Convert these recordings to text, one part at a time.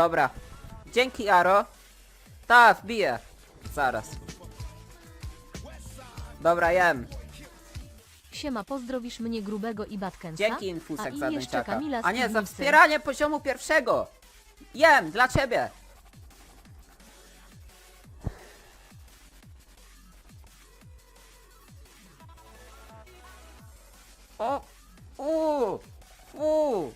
Dobra. Dzięki, Aro. Ta, wbiję. Zaraz. Dobra, jem. Siema, pozdrowisz mnie grubego i Batkensa? Dzięki, A Infusek i za jeszcze dęciaka. Kamila z A nie, za piwnicy. wspieranie poziomu pierwszego. Jem, dla ciebie. O! Uuu! Uuu!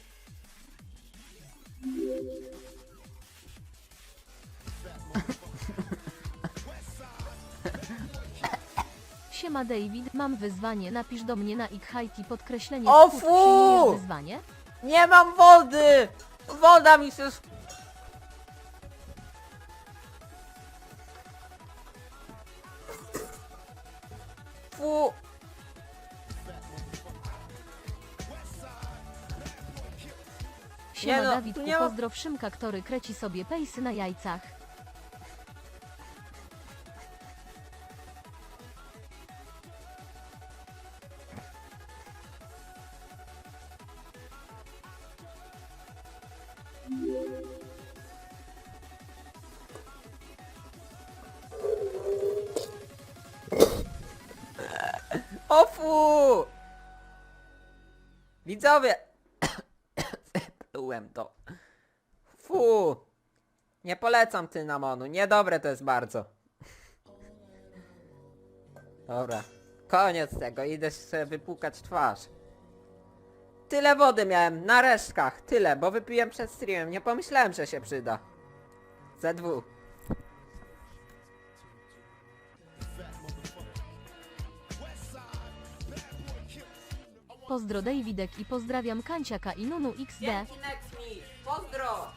Siema David, mam wyzwanie, napisz do mnie na Ikhajti podkreślenie O, fu! wyzwanie? Nie mam wody! Woda mi się... sk- Fu! Siema no, Dawid, tu nie ma- pozdrow Szymka, który kreci sobie pejsy na jajcach. Fu! Widzowie! Byłem to. Fu! Nie polecam cynamonu, niedobre to jest bardzo. Dobra, koniec tego, idę sobie wypłukać twarz. Tyle wody miałem, na resztkach, tyle, bo wypiłem przed streamem, nie pomyślałem, że się przyda. Z2. Pozdro Davidek i pozdrawiam Kanciaka i Nunu XD. Dzięki pozdro!